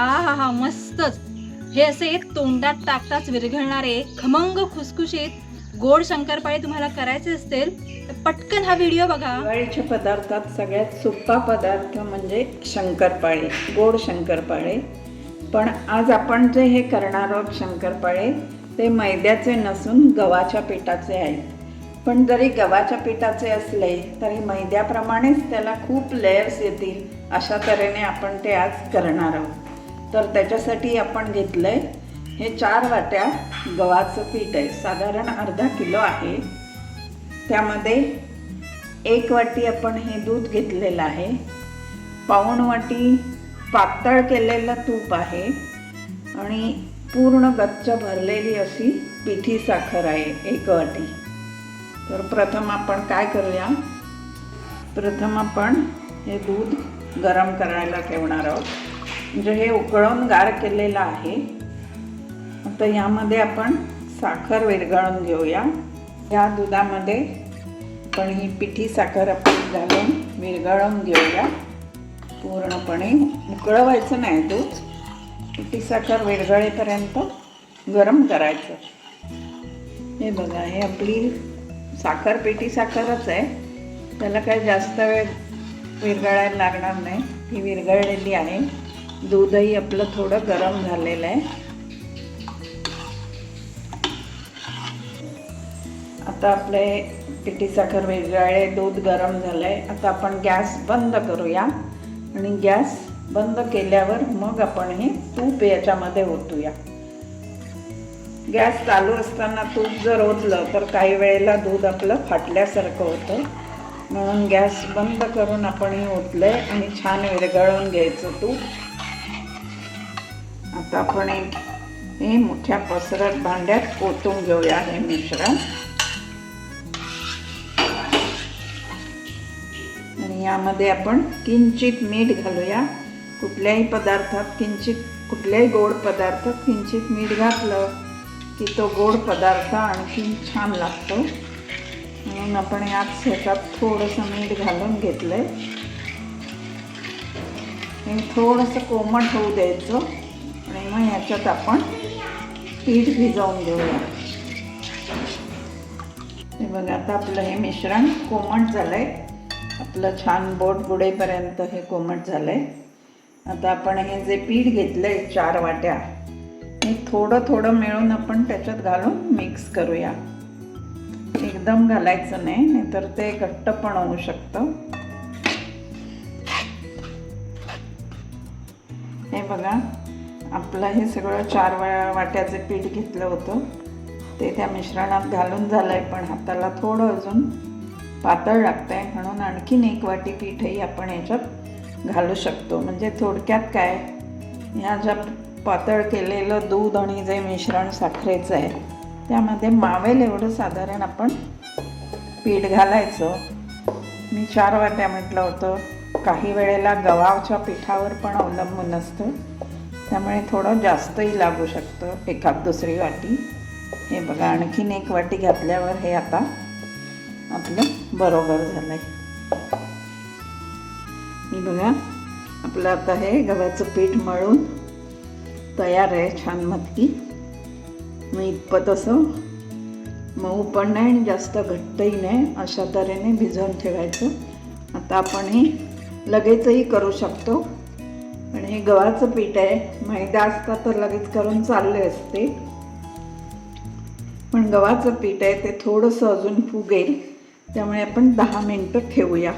आ हा हा मस्तच. हे असे तोंडात टाकताच विरघळणारे खमंग खुसखुशीत गोड शंकरपाळे तुम्हाला करायचे असतील तर पटकन हा व्हिडिओ बघा. दिवाळीच्या पदार्थात सगळ्यात सोपा पदार्थ म्हणजे शंकरपाळे गोड शंकरपाळे. पण आज आपण जे हे करणार आहोत शंकरपाळे ते मैद्याचे नसून गव्हाच्या पिठाचे आहेत पण जरी गव्हाच्या पिठाचे असले तरी मैद्याप्रमाणेच त्याला खूप लेयर्स येतील अशा तऱ्हेने आपण ते आज करणार आहोत. तर त्याच्यासाठी आपण घेतलं आहे हे चार वाट्या गव्हाचं पीठ आहे. साधारण अर्धा किलो आहे. त्यामध्ये एक वाटी आपण हे दूध घेतलेलं आहे. पाऊण वाटी पातळ केलेलं तूप आहे. आणि पूर्ण गच्च भरलेली अशी पिठी साखर आहे एक वाटी. तर प्रथम आपण काय करूया? प्रथम आपण हे दूध गरम करायला ठेवणार आहोत. म्हणजे हे उकळून गार केलेलं आहे. आता यामध्ये आपण साखर विरघळून घेऊया. या दुधामध्ये आपण ही पिठी साखर आपण घालून विरघळून घेऊया. पूर्णपणे उकळवायचं नाही दूध. पिठी साखर विरघळेपर्यंत गरम करायचं. हे बघा हे आपली साखर पिठी साखरच आहे. त्याला काही जास्त वेळ विरघळायला लागणार नाही. ही विरघळलेली आहे. दूधही आपलं थोडं गरम झालेलं आहे. आता आपले पिठी साखर वेगळे दूध गरम झालं आहे आता आपण गॅस बंद करूया. आणि गॅस बंद केल्यावर मग आपण हे तूप याच्यामध्ये ओतूया. गॅस चालू असताना तूप जर ओतलं तर काही वेळेला दूध आपलं फाटल्यासारखं होतं. म्हणून गॅस बंद करून आपण हे ओतलं आहे आणि छान विरघळून घ्यायचं तूप. आता आपण एक हे मोठ्या पसरट भांड्यात ओतून घेऊया हे मिश्रण. आणि यामध्ये आपण किंचित मीठ घालूया. कुठल्याही पदार्थात किंचित कुठल्याही गोड पदार्थात किंचित मीठ घातलं की तो गोड पदार्थ आणखी छान लागतो. म्हणून आपण यात ह्याच्यात थोडंसं मीठ घालून घेतलं आहे थोडंसं कोमट होऊ द्यायचं. मग ह्याच्यात आपण पीठ भिजवून घेऊया. हे बघा आता आपलं हे मिश्रण कोमट झालं आहे आपलं छान बोट बुडेपर्यंत हे कोमट झालं आहे आता आपण हे जे पीठ घेतलं आहे चार वाट्या हे थोडं थोडं मिळून आपण त्याच्यात घालून मिक्स करूया. एकदम घालायचं नाही नाहीतर ते घट्ट पण होऊ शकतं. हे बघा आपलं हे सगळं चार वा वाट्याचे पीठ घेतलं होतं. ते त्या मिश्रणात घालून झालं आहे पण हाताला थोडं अजून पातळ लागतं आहे म्हणून आणखीन एक वाटी पीठही आपण याच्यात घालू शकतो. म्हणजे थोडक्यात काय ह्या ज्या पातळ केलेलं दूध आणि जे मिश्रण साखरेचं आहे त्यामध्ये मावेल एवढं साधारण आपण पीठ घालायचं. मी चार वाट्या म्हटलं होतं. काही वेळेला गव्हाच्या पिठावर पण अवलंबून असतं. त्यामुळे थोडं जास्तही लागू शकतं एखाद दुसरी वाटी. हे बघा आणखीन एक वाटी घातल्यावर हे आता आपलं बरोबर झालं आहे हे बघा आपलं आता हे गव्हाचं पीठ मळून तयार आहे छान मटकी. मी इतपत असं मऊ पण नाही आणि जास्त घट्टही नाही अशा तऱ्हेने भिजवून ठेवायचं. आता आपण हे लगेचही करू शकतो. पण हे गव्हाचं पीठ आहे. मैदा असता तर लगेच करून चालले असते. पण गव्हाचं पीठ आहे ते थोडंसं अजून फुगेल. त्यामुळे आपण दहा मिनटं ठेवूया.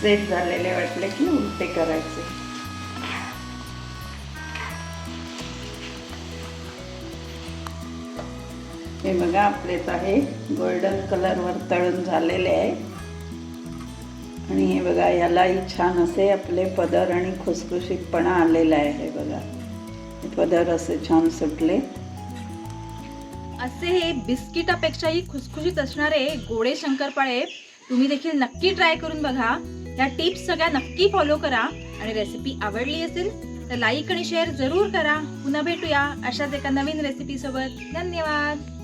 सेट झालेले वाटले की उलटे करायचे. हे बघा आपलेच आहे. गोल्डन कलरवर तळून झालेले आहे. आणि हे बघा यालाही छान असे आपले पदर आणि खुसखुशीतपणा आलेला आहे. हे बघा हे पदर असे छान सुटले. असे हे बिस्किटापेक्षाही खुसखुशीत असणारे गोडे शंकरपाळे तुम्ही देखील नक्की ट्राय करून बघा. या टिप्स सगळ्या नक्की फॉलो करा. आणि रेसिपी आवडली असेल तर लाईक आणि शेअर जरूर करा. पुन्हा भेटूया अशाच एका नवीन रेसिपी सोबत. धन्यवाद!